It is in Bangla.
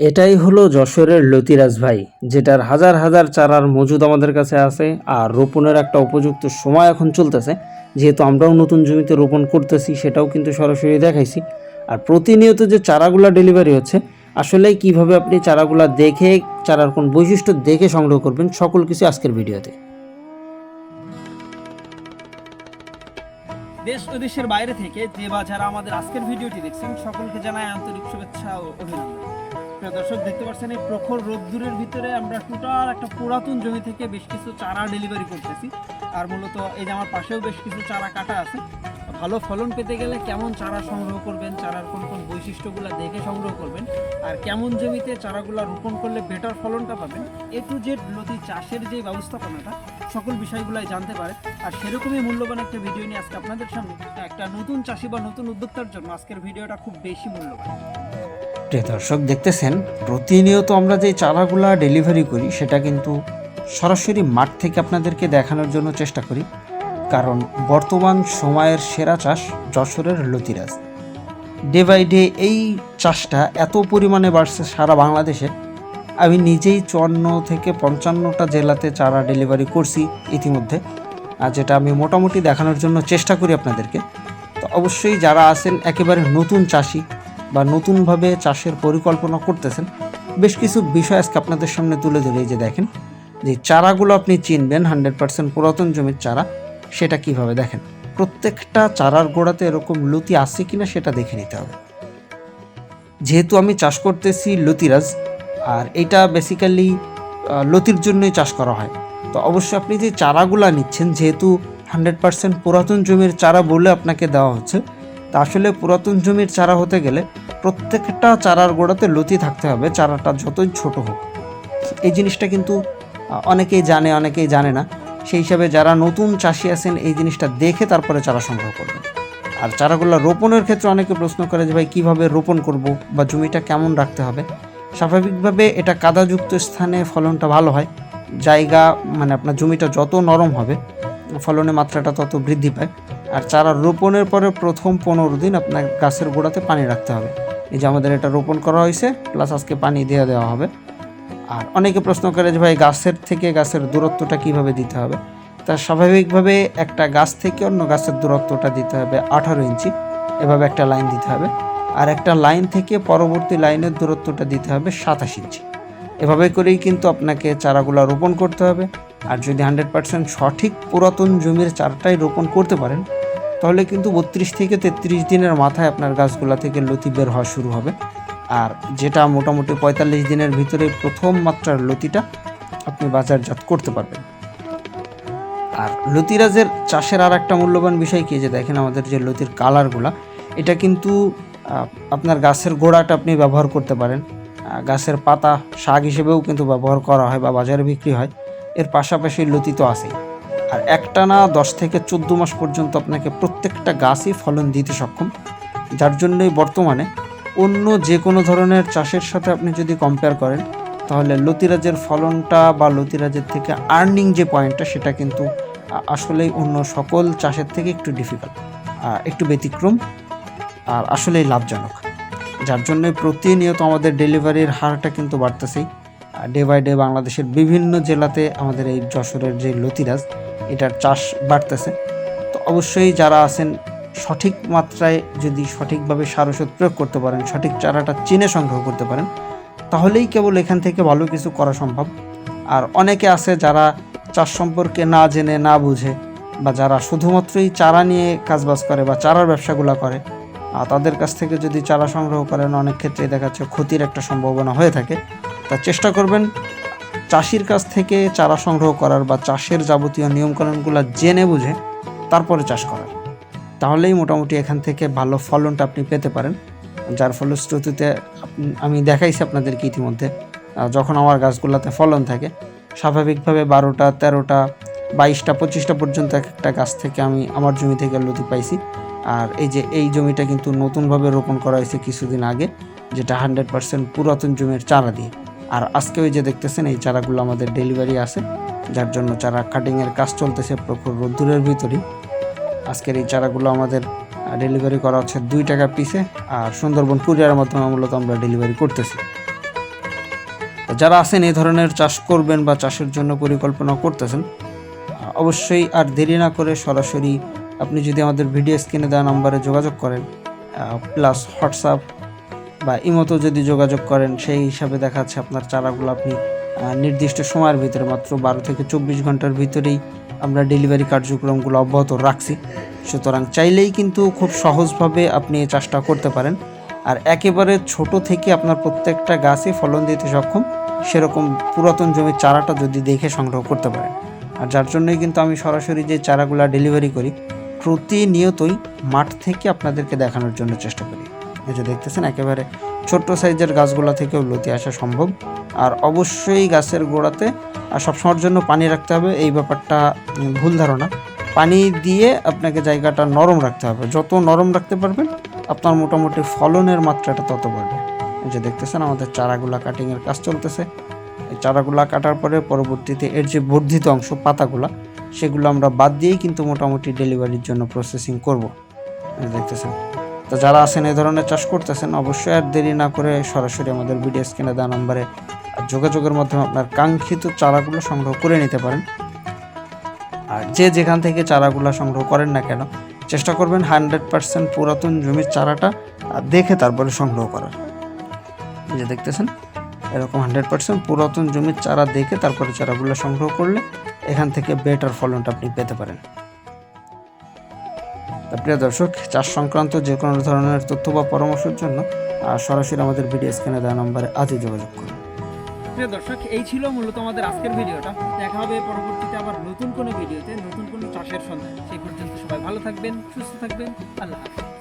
এটাই হলো যশোরের লতিরাজ ভাই, যেটার হাজার হাজার চারার মজুদ আমাদের কাছে আছে আর রোপণের একটা উপযুক্ত সময় এখন চলতেছে। যেহেতু আমরাও নতুন জমিতে রোপণ করতেছি, সেটাও কিন্তু সরাসরি দেখাইছি। আর প্রতিনিয়ত যে চারাগুলা ডেলিভারি হচ্ছে আসলে কীভাবে আপনি চারাগুলা দেখে, চারার কোন বৈশিষ্ট্য দেখে সংগ্রহ করবেন, সকল কিছু আজকের ভিডিওতে। দেশ ও দেশের বাইরে থেকে যে বা যারা আমাদের আজকের ভিডিওটি দেখছেন, সকলকে জানাই আন্তরিক শুভেচ্ছা ও অভিনন্দন। প্রিয় দর্শক, দেখতে পাচ্ছেন এই প্রখর রোদ্দুরের ভিতরে আমরা টোটাল একটা পুরাতন জমি থেকে বেশ কিছু চারা ডেলিভারি করতেছি। আর মূলত এই যে আমার পাশেও বেশ কিছু চারা কাটা আছে। ভালো ফলন পেতে গেলে কেমন চারা সংগ্রহ করবেন, চারার কোন কোন বৈশিষ্ট্যগুলো দেখে সংগ্রহ করবেন, আর কেমন জমিতে চারাগুলো রোপণ করলে বেটার ফলনটা পাবেন, এ টু জেড লতি চাষের যে ব্যবস্থাপনাটা, সকল বিষয়গুলাই জানতে পারে আর সেরকমই মূল্যবান একটা ভিডিও নিয়ে আজকে আপনাদের সামনে। একটা নতুন চাষি বা নতুন উদ্যোক্তার জন্য আজকের ভিডিওটা খুব বেশি মূল্যবান। প্রিয় দর্শক, দেখতেছেন, প্রতিনিয়ত আমরা যে চারাগুলা ডেলিভারি করি, সেটা কিন্তু সরাসরি মাঠ থেকে আপনাদেরকে দেখানোর জন্য চেষ্টা করি। কারণ বর্তমান সময়ের সেরা চাষ যশোরের লতিরাজ। ডে বাই ডে এই চাষটা এত পরিমাণে বাড়ছে সারা বাংলাদেশে আমি নিজেই চুয়ান্ন থেকে পঞ্চান্নটা জেলাতে চারা ডেলিভারি করছি ইতিমধ্যে। আর যেটা আমি মোটামুটি দেখানোর জন্য চেষ্টা করি আপনাদেরকে। তো অবশ্যই যারা আছেন একেবারে নতুন চাষি বা নতুনভাবে চাষের পরিকল্পনা করতেছেন, বেশ কিছু বিষয় আজকে আপনাদের সামনে তুলে ধরে। যে দেখেন, যে চারাগুলো আপনি চিনবেন, হান্ড্রেড পার্সেন্ট পুরাতন জমির চারা, সেটা কীভাবে দেখেন? প্রত্যেকটা চারার গোড়াতে এরকম লতি আছে কিনা সেটা দেখে নিতে হবে। যেহেতু আমি চাষ করতেছি লতিরাজ, আর এটা বেসিক্যালি লতির জন্যই চাষ করা হয়। তো অবশ্যই আপনি যে চারাগুলা নিচ্ছেন, যেহেতু হান্ড্রেড পার্সেন্ট পুরাতন জমির চারা বলে আপনাকে দেওয়া হচ্ছে তা আসলে পুরাতন জমির চারা হতে গেলে প্রত্যেকটা চারার গোড়াতে লতি থাকতে হবে, চারাটা যতই ছোট হোক। এই জিনিসটা কিন্তু অনেকেই জানে অনেকেই জানে না। সেই হিসাবে যারা নতুন চাষি আছেন, এই জিনিসটা দেখে তারপরে চারা সংগ্রহ করবেন। আর চারাগুলো রোপণের ক্ষেত্রে অনেকে প্রশ্ন করে যে, ভাই, কীভাবে রোপণ করব বা জমিটা কেমন রাখতে হবে? স্বাভাবিকভাবে এটা কাদাযুক্ত স্থানে ফলনটা ভালো হয়। জায়গা মানে আপনার জমিটা যত নরম হবে, ফলনের মাত্রাটা তত বৃদ্ধি পায়। আর চারা রোপণের পরে প্রথম পনেরো দিন আপনার গাছের গোড়াতে পানি রাখতে হবে। এই যে আমাদের এটা রোপণ করা হয়েছে প্লাস আজকে পানি দিয়ে দেওয়া হবে। আর অনেকে প্রশ্ন করে যে ভাই, গাছের থেকে গাছের দূরত্বটা কীভাবে দিতে হবে? তা স্বাভাবিকভাবে একটা গাছ থেকে অন্য গাছের দূরত্বটা দিতে হবে আঠারো ইঞ্চি। এভাবে একটা লাইন দিতে হবে। আর একটা লাইন থেকে পরবর্তী লাইনের দূরত্বটা দিতে হবে সাতাশ ইঞ্চি। এভাবে করেই কিন্তু আপনাকে চারাগুলো রোপণ করতে হবে। আর যদি হান্ড্রেড পার্সেন্ট সঠিক পুরাতন জমির চারাটাই রোপণ করতে পারেন তাহলে কিন্তু বত্রিশ থেকে তেত্রিশ দিনের মাথায় আপনার গাছগুলা থেকে লতি বের হওয়া শুরু হবে। আর যেটা মোটামুটি পঁয়তাল্লিশ দিনের ভিতরে প্রথম মাত্রার লতিটা আপনি বাজারজাত করতে পারবেন। আর লতিরাজের চাষের আর একটা মূল্যবান বিষয় কি? যে দেখেন আমাদের যে লতির কালারগুলা, এটা কিন্তু আপনার গাছের গোড়াটা আপনি ব্যবহার করতে পারেন। গাছের পাতা শাক হিসেবেও কিন্তু ব্যবহার করা হয় বা বাজারে বিক্রি হয়। এর পাশাপাশি লতি তো আছেই। আর একটানা দশ থেকে চোদ্দ মাস পর্যন্ত আপনাকে প্রত্যেকটা গাছই ফলন দিতে সক্ষম। যার জন্যই বর্তমানে অন্য যে কোনো ধরনের চাষের সাথে আপনি যদি কম্পেয়ার করেন, তাহলে লতিরাজের ফলনটা বা লতিরাজের থেকে আর্নিং যে পয়েন্টটা সেটা কিন্তু আসলেই অন্য সকল চাষের থেকে একটু ডিফিকাল্ট একটু ব্যতিক্রম আর আসলেই লাভজনক। যার জন্য প্রতিনিয়ত আমাদের ডেলিভারির হারটা কিন্তু বাড়তেছেই। ডে বাই ডে বাংলাদেশের বিভিন্ন জেলাতে আমাদের এই যশোরের যে লতিরাজ এটার চাষ বাড়তেছে। তো অবশ্যই যারা আছেন, সঠিক মাত্রায় যদি সঠিকভাবে সার ওষুধ প্রয়োগ করতে পারেন, সঠিক চারাটা চিনে সংগ্রহ করতে পারেন, তাহলেই কেবল এখান থেকে ভালো কিছু করা সম্ভব। আর অনেকে আছে যারা চাষ সম্পর্কে না জেনে, না বুঝে, বা যারা শুধুমাত্রই চারা নিয়ে কাজবাজ করে বা চারার ব্যবসাগুলো করে আর তাদের কাছ থেকে যদি চারা সংগ্রহ করেন, অনেক ক্ষেত্রে দেখা যাচ্ছে ক্ষতির একটা সম্ভাবনা হয়ে থাকে। তা চেষ্টা করবেন চাষির কাছ থেকে চারা সংগ্রহ করার বা চাষের যাবতীয় নিয়মকানুনগুলো জেনে বুঝে তারপরে চাষ করার। তাহলেই মোটামুটি এখান থেকে ভালো ফলনটা আপনি পেতে পারেন। যার ফলশ্রুতিতে আমি দেখাইছি আপনাদেরকে ইতিমধ্যে। যখন আমার গাছগুলোতে ফলন থাকে, স্বাভাবিকভাবে বারোটা, তেরোটা, বাইশটা, পঁচিশটা পর্যন্ত এক একটা গাছ থেকে আমি আমার জমি থেকে লতি পাইছি। আর এই যে, এই জমিটা কিন্তু নতুনভাবে রোপণ করা হয়েছে কিছুদিন আগে, যেটা হান্ড্রেড পার্সেন্ট পুরাতন জমির চারা দিয়ে। আর আজকে ওই যে দেখতেছেন, এই চারাগুলো আমাদের ডেলিভারি আছে, যার জন্য চারা কাটিংয়ের কাজ চলতেছে প্রখর রোদ্দুরের ভিতরেই। আজকের এই চারাগুলো আমাদের ডেলিভারি করা হচ্ছে দুই টাকা পিসে আর সুন্দরবন কুরিয়ারের মাধ্যমে মূলত আমরা ডেলিভারি করতেছি। যারা আছেন এই ধরনের চাষ করবেন বা চাষের জন্য পরিকল্পনা করতেছেন অবশ্যই আর দেরি না করে সরাসরি আপনি যদি আমাদের ভিডিও স্ক্রিনে দেওয়া নম্বরে যোগাযোগ করেন প্লাস হোয়াটসঅ্যাপ বা ইমতো যদি যোগাযোগ করেন, সেই হিসাবে দেখা যাচ্ছে আপনার চারাগুলো আপনি নির্দিষ্ট সময়ের ভিতরে মাত্র বারো থেকে চব্বিশ ঘণ্টার ভিতরেই আমরা ডেলিভারি কার্যক্রমগুলো অব্যাহত রাখছি। সুতরাং চাইলেই কিন্তু খুব সহজভাবে আপনি এই চাষটা করতে পারেন। আর একেবারে ছোট থেকে আপনার প্রত্যেকটা গাছে ফলন দিতে সক্ষম, সেরকম পুরাতন জমির চারাটা যদি দেখে সংগ্রহ করতে পারেন। আর যার জন্যই কিন্তু আমি সরাসরি যে চারাগুলো ডেলিভারি করি, প্রতিনিয়তই মাঠ থেকে আপনাদেরকে দেখানোর জন্য চেষ্টা করি। এই যে দেখতেছেন, একেবারে ছোট্ট সাইজের গাছগুলো থেকেও লতি আসা সম্ভব। আর অবশ্যই গাছের গোড়াতে, আর সবসময়ের জন্য পানি রাখতে হবে, এই ব্যাপারটা ভুল ধারণা। পানি দিয়ে আপনাকে জায়গাটা নরম রাখতে হবে। যত নরম রাখতে পারবেন, আপনার মোটামুটি ফলনের মাত্রাটা তত বাড়বে। যে দেখতেছেন, আমাদের চারাগুলা কাটিংয়ের কাজ চলতেছে। এই চারাগুলা কাটার পরে পরবর্তীতে এর যে বর্ধিত অংশ, পাতাগুলা, সেগুলো আমরা বাদ দিয়েই কিন্তু মোটামুটি ডেলিভারির জন্য প্রসেসিং করব। দেখতেছেন। তো যারা আছেন এই ধরনের চাষ করতেছেন, অবশ্যই আর দেরি না করে সরাসরি আমাদের ভিডিও স্ক্রিনে দেওয়া নম্বরে যোগাযোগের মাধ্যমে আপনার কাঙ্ক্ষিত চারাগুলো সংগ্রহ করে নিতে পারেন। আর যে যেখান থেকে চারাগুলো সংগ্রহ করেন না কেন, চেষ্টা করবেন হান্ড্রেড পার্সেন্ট পুরাতন জমির চারাটা দেখে তারপরে সংগ্রহ করার। যে দেখতেছেন, এরকম হান্ড্রেড পার্সেন্ট পুরাতন জমির চারা দেখে তারপরে চারাগুলো সংগ্রহ করলে এখান থেকে বেটার ফলনটা আপনি পেতে পারেন। প্রিয় দর্শক, চাষ সংক্রান্ত যে কোনো ধরনের তথ্য বা পরামর্শের জন্য সরাসরি আমাদের ভিডিও স্ক্রিনে দেওয়া নম্বরে আজই যোগাযোগ করুন। প্রিয় দর্শক, এই ছিল মূলত আমাদের আজকের ভিডিওটা। দেখা হবে পরবর্তীতে আবার নতুন কোনো ভিডিওতে, নতুন কোনো চাষের সন্ধান। সেই পর্যন্ত সবাই ভালো থাকবেন, সুস্থ থাকবেন। আল্লাহ হাফেজ।